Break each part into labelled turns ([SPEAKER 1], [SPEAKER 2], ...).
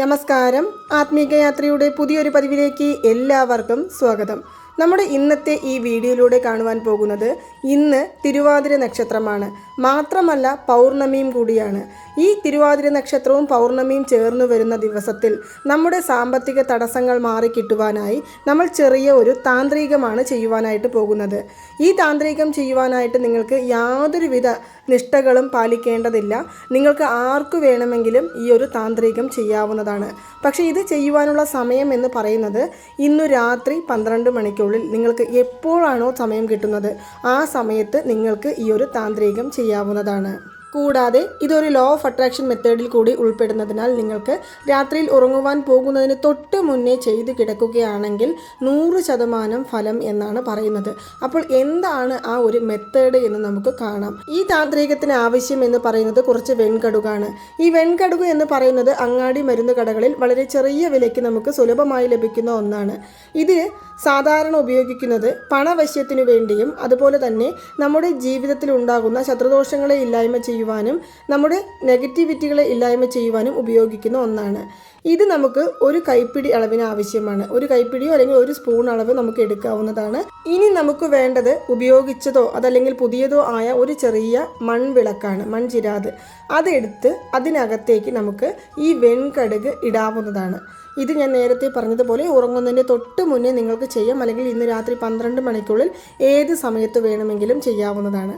[SPEAKER 1] നമസ്കാരം. ആത്മീകയാത്രയുടെ പുതിയൊരു പതിവിലേക്ക് എല്ലാവർക്കും സ്വാഗതം. നമ്മുടെ ഇന്നത്തെ ഈ വീഡിയോയിലൂടെ കാണുവാൻ പോകുന്നത് ഇന്ന് തിരുവാതിര നക്ഷത്രമാണ്. മാത്രമല്ല പൗർണമിയും കൂടിയാണ്. ഈ തിരുവാതിര നക്ഷത്രവും പൗർണമിയും ചേർന്ന് വരുന്ന ദിവസത്തിൽ നമ്മുടെ സാമ്പത്തിക തടസ്സങ്ങൾ മാറിക്കിട്ടുവാനായി നമ്മൾ ചെറിയ ഒരു താന്ത്രികമാണ് ചെയ്യുവാനായിട്ട് പോകുന്നത്. ഈ താന്ത്രികം ചെയ്യുവാനായിട്ട് നിങ്ങൾക്ക് യാതൊരുവിധ നിഷ്ഠകളും പാലിക്കേണ്ടതില്ല. നിങ്ങൾക്ക് ആർക്കു വേണമെങ്കിലും ഈ ഒരു താന്ത്രികം ചെയ്യാവുന്നതാണ്. പക്ഷേ ഇത് ചെയ്യുവാനുള്ള സമയം എന്ന് പറയുന്നത് ഇന്നു രാത്രി പന്ത്രണ്ട് മണിക്കുള്ളിൽ നിങ്ങൾക്ക് എപ്പോഴാണോ സമയം കിട്ടുന്നത്. ആ സമയത്ത് നിങ്ങൾക്ക് ഈ ഒരു താന്ത്രികം ചെയ്യാവുന്നതാണ്. കൂടാതെ ഇതൊരു ലോ ഓഫ് അട്രാക്ഷൻ മെത്തേഡിൽ കൂടി ഉൾപ്പെടുന്നതിനാൽ നിങ്ങൾക്ക് രാത്രിയിൽ ഉറങ്ങുവാൻ പോകുന്നതിന് തൊട്ട് മുന്നേ ചെയ്തു കിടക്കുകയാണെങ്കിൽ നൂറ് ശതമാനം ഫലം എന്നാണ് പറയുന്നത്. അപ്പോൾ എന്താണ് ആ ഒരു മെത്തേഡ് എന്ന് നമുക്ക് കാണാം. ഈ താന്ത്രികത്തിന് ആവശ്യം എന്ന് പറയുന്നത് കുറച്ച് വെൺകടുകാണ്. ഈ വെൺകടുക് എന്ന് പറയുന്നത് അങ്ങാടി മരുന്ന് കടകളിൽ വളരെ ചെറിയ വിലയ്ക്ക് നമുക്ക് സുലഭമായി ലഭിക്കുന്ന ഒന്നാണ്. ഇത് സാധാരണ ഉപയോഗിക്കുന്നത് പണവശ്യത്തിനു വേണ്ടിയും അതുപോലെ തന്നെ നമ്മുടെ ജീവിതത്തിൽ ഉണ്ടാകുന്ന ശത്രുദോഷങ്ങളെ ഇല്ലായ്മ ചെയ്യുവാനും നമ്മുടെ നെഗറ്റിവിറ്റികളെ ഇല്ലായ്മ ചെയ്യുവാനും ഉപയോഗിക്കുന്ന ഒന്നാണ്. ഇത് നമുക്ക് ഒരു കൈപ്പിടി അളവിന് ആവശ്യമാണ്. ഒരു കൈപ്പിടിയോ അല്ലെങ്കിൽ ഒരു സ്പൂൺ അളവ് നമുക്ക് എടുക്കാവുന്നതാണ്. ഇനി നമുക്ക് വേണ്ടത് ഉപയോഗിച്ചതോ അതല്ലെങ്കിൽ പുതിയതോ ആയ ഒരു ചെറിയ മൺവിളക്കാണ് മൺചിരാത്. അതെടുത്ത് അതിനകത്തേക്ക് നമുക്ക് ഈ വെൺകടുക് ഇടാവുന്നതാണ്. ഇത് ഞാൻ നേരത്തെ പറഞ്ഞതുപോലെ ഉറങ്ങുന്നതിന്റെ തൊട്ട് മുന്നേ നിങ്ങൾക്ക് ചെയ്യാം. അല്ലെങ്കിൽ ഇന്ന് രാത്രി പന്ത്രണ്ട് മണിക്കുള്ളിൽ ഏത് സമയത്ത് വേണമെങ്കിലും ചെയ്യാവുന്നതാണ്.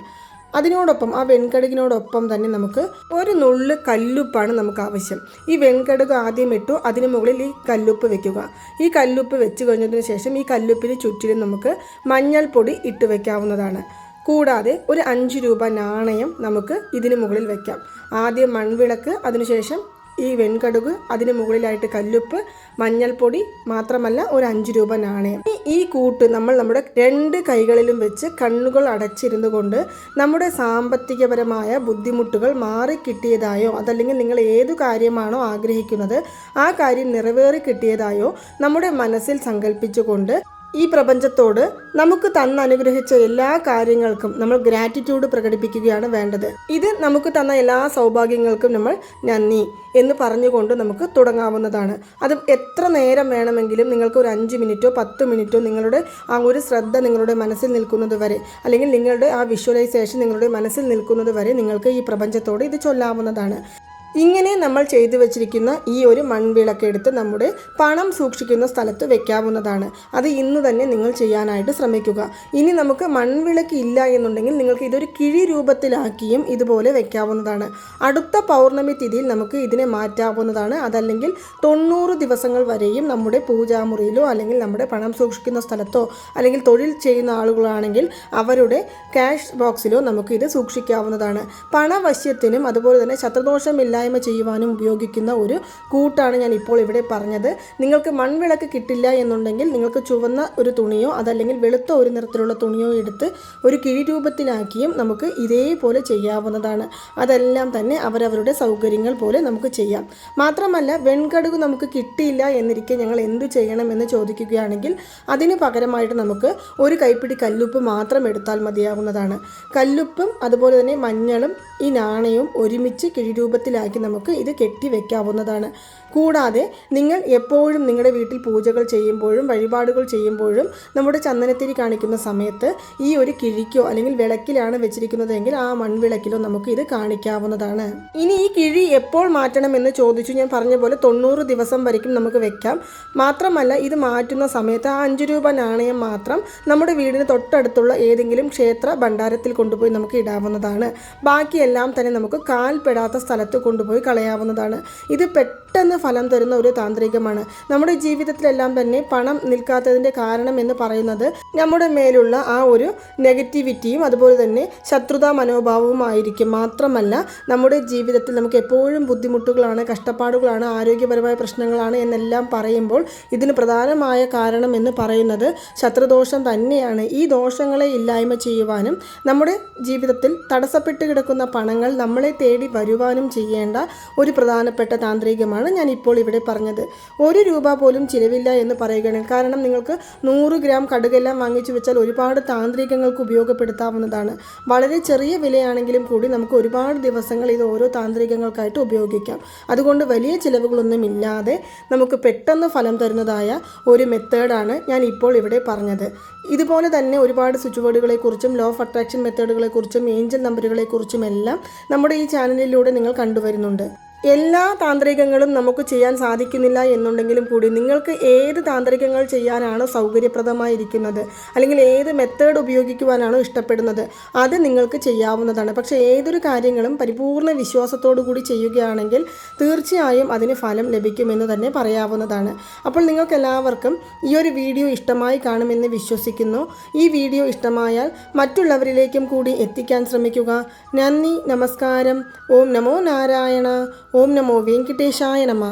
[SPEAKER 1] അതിനോടൊപ്പം ആ വെൺകടുകിനോടൊപ്പം തന്നെ നമുക്ക് ഒരു നുള്ളു കല്ലുപ്പാണ് നമുക്ക് ആവശ്യം. ഈ വെൺകടുക് ആദ്യം ഇട്ടു അതിന് മുകളിൽ ഈ കല്ലുപ്പ് വെക്കുക. ഈ കല്ലുപ്പ് വെച്ച് കഴിഞ്ഞതിന് ശേഷം ഈ കല്ലുപ്പിന് ചുറ്റിലും നമുക്ക് മഞ്ഞൾപ്പൊടി ഇട്ട് വെക്കാവുന്നതാണ്. കൂടാതെ ഒരു അഞ്ച് രൂപ നാണയം നമുക്ക് ഇതിന് മുകളിൽ വെക്കാം. ആദ്യം മൺവിളക്ക് അതിനുശേഷം ഈ വെൺകടുക് അതിന് മുകളിലായിട്ട് കല്ലുപ്പ് മഞ്ഞൾപ്പൊടി മാത്രമല്ല ഒരു അഞ്ച് രൂപ നാണയം. ഈ- കൂട്ട് നമ്മൾ നമ്മുടെ രണ്ട് കൈകളിലും വെച്ച് കണ്ണുകൾ അടച്ചിരുന്നു കൊണ്ട് നമ്മുടെ സാമ്പത്തികപരമായ ബുദ്ധിമുട്ടുകൾ മാറി കിട്ടിയതായോ അതല്ലെങ്കിൽ നിങ്ങൾ ഏതു കാര്യമാണോ ആഗ്രഹിക്കുന്നത് ആ കാര്യം നിറവേറി കിട്ടിയതായോ നമ്മുടെ മനസ്സിൽ സങ്കല്പിച്ചുകൊണ്ട് ഈ പ്രപഞ്ചത്തോട് നമുക്ക് തന്ന അനുഗ്രഹിച്ച എല്ലാ കാര്യങ്ങൾക്കും നമ്മൾ ഗ്രാറ്റിറ്റ്യൂഡ് പ്രകടിപ്പിക്കുകയാണ് വേണ്ടത്. ഇത് നമുക്ക് തന്ന എല്ലാ സൗഭാഗ്യങ്ങൾക്കും നമ്മൾ നന്ദി എന്ന് പറഞ്ഞുകൊണ്ട് നമുക്ക് തുടങ്ങാവുന്നതാണ്. അത് എത്ര നേരം വേണമെങ്കിലും നിങ്ങൾക്ക് ഒരു അഞ്ച് മിനിറ്റോ പത്ത് മിനിറ്റോ നിങ്ങളുടെ ആ ഒരു ശ്രദ്ധ നിങ്ങളുടെ മനസ്സിൽ നിൽക്കുന്നത് വരെ അല്ലെങ്കിൽ നിങ്ങളുടെ ആ വിഷ്വലൈസേഷൻ നിങ്ങളുടെ മനസ്സിൽ നിൽക്കുന്നത് വരെ നിങ്ങൾക്ക് ഈ പ്രപഞ്ചത്തോട് ഇത് ചൊല്ലാവുന്നതാണ്. ഇങ്ങനെ നമ്മൾ ചെയ്തു വെച്ചിരിക്കുന്ന ഈ ഒരു മൺവിളക്ക് എടുത്ത് നമ്മുടെ പണം സൂക്ഷിക്കുന്ന സ്ഥലത്ത് വെക്കാവുന്നതാണ്. അത് ഇന്ന് തന്നെ നിങ്ങൾ ചെയ്യാനായിട്ട് ശ്രമിക്കുക. ഇനി നമുക്ക് മൺവിളക്ക് ഇല്ല എന്നുണ്ടെങ്കിൽ നിങ്ങൾക്ക് ഇതൊരു കിഴി രൂപത്തിലാക്കിയും ഇതുപോലെ വെക്കാവുന്നതാണ്. അടുത്ത പൗർണമി തിഥിയിൽ നമുക്ക് ഇതിനെ മാറ്റാവുന്നതാണ്. അതല്ലെങ്കിൽ തൊണ്ണൂറ് ദിവസങ്ങൾ വരെയും നമ്മുടെ പൂജാമുറിയിലോ അല്ലെങ്കിൽ നമ്മുടെ പണം സൂക്ഷിക്കുന്ന സ്ഥലത്തോ അല്ലെങ്കിൽ തൊഴിൽ ചെയ്യുന്ന ആളുകളാണെങ്കിൽ അവരുടെ ക്യാഷ് ബോക്സിലോ നമുക്ക് ഇത് സൂക്ഷിക്കാവുന്നതാണ്. പണവശ്യത്തിനും അതുപോലെ തന്നെ ശത്രുദോഷമില്ലായ്മ ചെയ്യുവാനും ഉപയോഗിക്കുന്ന ഒരു കൂട്ടാണ് ഞാൻ ഇപ്പോൾ ഇവിടെ പറഞ്ഞത്. നിങ്ങൾക്ക് മൺവിളക്ക് കിട്ടില്ല എന്നുണ്ടെങ്കിൽ നിങ്ങൾക്ക് ചുവന്ന ഒരു തുണിയോ അതല്ലെങ്കിൽ വെളുത്ത ഒരു നിറത്തിലുള്ള തുണിയോ എടുത്ത് ഒരു കിഴി രൂപത്തിലാക്കിയും നമുക്ക് ഇതേപോലെ ചെയ്യാവുന്നതാണ്. അതെല്ലാം തന്നെ അവരവരുടെ സൗകര്യങ്ങൾ പോലെ നമുക്ക് ചെയ്യാം. മാത്രമല്ല വെൺകടുക് നമുക്ക് കിട്ടിയില്ല എന്നിരിക്കെ ഞങ്ങൾ എന്ത് ചെയ്യണം എന്ന് ചോദിക്കുകയാണെങ്കിൽ അതിന് പകരമായിട്ട് നമുക്ക് ഒരു കൈപ്പിടി കല്ലുപ്പ് മാത്രം എടുത്താൽ മതിയാവുന്നതാണ്. കല്ലുപ്പും അതുപോലെ തന്നെ മഞ്ഞളും ഈ നാണയവും ഒരുമിച്ച് കിഴിരൂപത്തിലാക്കി നമുക്ക് ഇത് കെട്ടി വെക്കാവുന്നതാണ് കൂടാതെ നിങ്ങൾ എപ്പോഴും നിങ്ങളുടെ വീട്ടിൽ പൂജകൾ ചെയ്യുമ്പോഴും വഴിപാടുകൾ ചെയ്യുമ്പോഴും നമ്മുടെ ചന്ദനത്തിരി കാണിക്കുന്ന സമയത്ത് ഈ ഒരു കിഴിക്കോ അല്ലെങ്കിൽ വിളക്കിലാണ് വെച്ചിരിക്കുന്നതെങ്കിൽ ആ മൺവിളക്കിലോ നമുക്ക് ഇത് കാണിക്കാവുന്നതാണ്. ഇനി ഈ കിഴി എപ്പോൾ മാറ്റണം എന്ന് ചോദിച്ചു ഞാൻ പറഞ്ഞ പോലെ തൊണ്ണൂറ് ദിവസം വരയ്ക്കും നമുക്ക് വെക്കാം. മാത്രമല്ല ഇത് മാറ്റുന്ന സമയത്ത് ആ അഞ്ച് രൂപ നാണയം മാത്രം നമ്മുടെ വീടിന് തൊട്ടടുത്തുള്ള ഏതെങ്കിലും ക്ഷേത്ര ഭണ്ഡാരത്തിൽ കൊണ്ടുപോയി നമുക്ക് ഇടാവുന്നതാണ്. ബാക്കിയെല്ലാം തന്നെ നമുക്ക് കാൽപ്പെടാത്ത സ്ഥലത്ത് കൊണ്ടുപോയി കളയാവുന്നതാണ്. ഇത് പെട്ടെന്ന് ഫലം തരുന്ന ഒരു താന്ത്രികമാണ്. നമ്മുടെ ജീവിതത്തിലെല്ലാം തന്നെ പണം നിൽക്കാത്തതിന്റെ കാരണം എന്ന് പറയുന്നത് നമ്മുടെ മേലുള്ള ആ ഒരു നെഗറ്റിവിറ്റിയും അതുപോലെ തന്നെ ശത്രുതാ മനോഭാവവും ആയിരിക്കും മാത്രമല്ല നമ്മുടെ ജീവിതത്തിൽ നമുക്ക് എപ്പോഴും ബുദ്ധിമുട്ടുകളാണ് കഷ്ടപ്പാടുകളാണ് ആരോഗ്യപരമായ പ്രശ്നങ്ങളാണ് എന്നെല്ലാം പറയുമ്പോൾ ഇതിന് പ്രധാനമായ കാരണം എന്ന് പറയുന്നത് ശത്രുദോഷം തന്നെയാണ്. ഈ ദോഷങ്ങളെ ഇല്ലായ്മ ചെയ്യുവാനും നമ്മുടെ ജീവിതത്തിൽ തടസ്സപ്പെട്ട് കിടക്കുന്ന പണങ്ങൾ നമ്മളെ തേടി വരുവാനും ചെയ്യേണ്ട ഒരു പ്രധാനപ്പെട്ട താന്ത്രികമാണ് ഞാൻ ഇപ്പോൾ ഇവിടെ പറഞ്ഞത്. ഒരു രൂപ പോലും ചിലവില്ല എന്ന് പറയുകയാണ്. കാരണം നിങ്ങൾക്ക് നൂറ് ഗ്രാം കടുകെല്ലാം വാങ്ങിച്ചു വെച്ചാൽ ഒരുപാട് താന്ത്രികങ്ങൾക്ക് ഉപയോഗപ്പെടുത്താവുന്നതാണ്. വളരെ ചെറിയ വിലയാണെങ്കിലും കൂടി നമുക്ക് ഒരുപാട് ദിവസങ്ങൾ ഇത് ഓരോ താന്ത്രികങ്ങൾക്കായിട്ട് ഉപയോഗിക്കാം. അതുകൊണ്ട് വലിയ ചിലവുകളൊന്നും ഇല്ലാതെ നമുക്ക് പെട്ടെന്ന് ഫലം തരുന്നതായ ഒരു മെത്തേഡാണ് ഞാൻ ഇപ്പോൾ ഇവിടെ പറഞ്ഞത്. ഇതുപോലെ തന്നെ ഒരുപാട് സ്വിച്ച് ബോർഡുകളെക്കുറിച്ചും ലോ ഓഫ് അട്രാക്ഷൻ മെത്തേഡുകളെക്കുറിച്ചും ഏഞ്ചൽ നമ്പറുകളെക്കുറിച്ചും എല്ലാം നമ്മുടെ ഈ ചാനലിലൂടെ നിങ്ങൾ കണ്ടുവരുന്നുണ്ട്. എല്ലാ താന്ത്രികങ്ങളും നമുക്ക് ചെയ്യാൻ സാധിക്കുന്നില്ല എന്നുണ്ടെങ്കിലും കൂടി നിങ്ങൾക്ക് ഏത് താന്ത്രികങ്ങൾ ചെയ്യാനാണ് സൗകര്യപ്രദമായിരിക്കുന്നത്? അല്ലെങ്കിൽ ഏത് മെത്തേഡ് ഉപയോഗിക്കുവാനാണോ ഇഷ്ടപ്പെടുന്നത്? അത് നിങ്ങൾക്ക് ചെയ്യാവുന്നതാണ്. പക്ഷേ ഏതൊരു കാര്യങ്ങളും പരിപൂർണ വിശ്വാസത്തോടു കൂടി ചെയ്യുകയാണെങ്കിൽ തീർച്ചയായും അതിന് ഫലം ലഭിക്കുമെന്ന് തന്നെ പറയാവുന്നതാണ്. അപ്പോൾ നിങ്ങൾക്ക് എല്ലാവർക്കും ഈ ഒരു വീഡിയോ ഇഷ്ടമായി കാണുമെന്ന് വിശ്വസിക്കുന്നു. ഈ വീഡിയോ ഇഷ്ടമായാൽ മറ്റുള്ളവരിലേക്കും കൂടി എത്തിക്കാൻ ശ്രമിക്കുക. നന്ദി നമസ്കാരം. ഓം നമോ നാരായണ. ഓം നമോ വെങ്കിട്ടേശായ നമ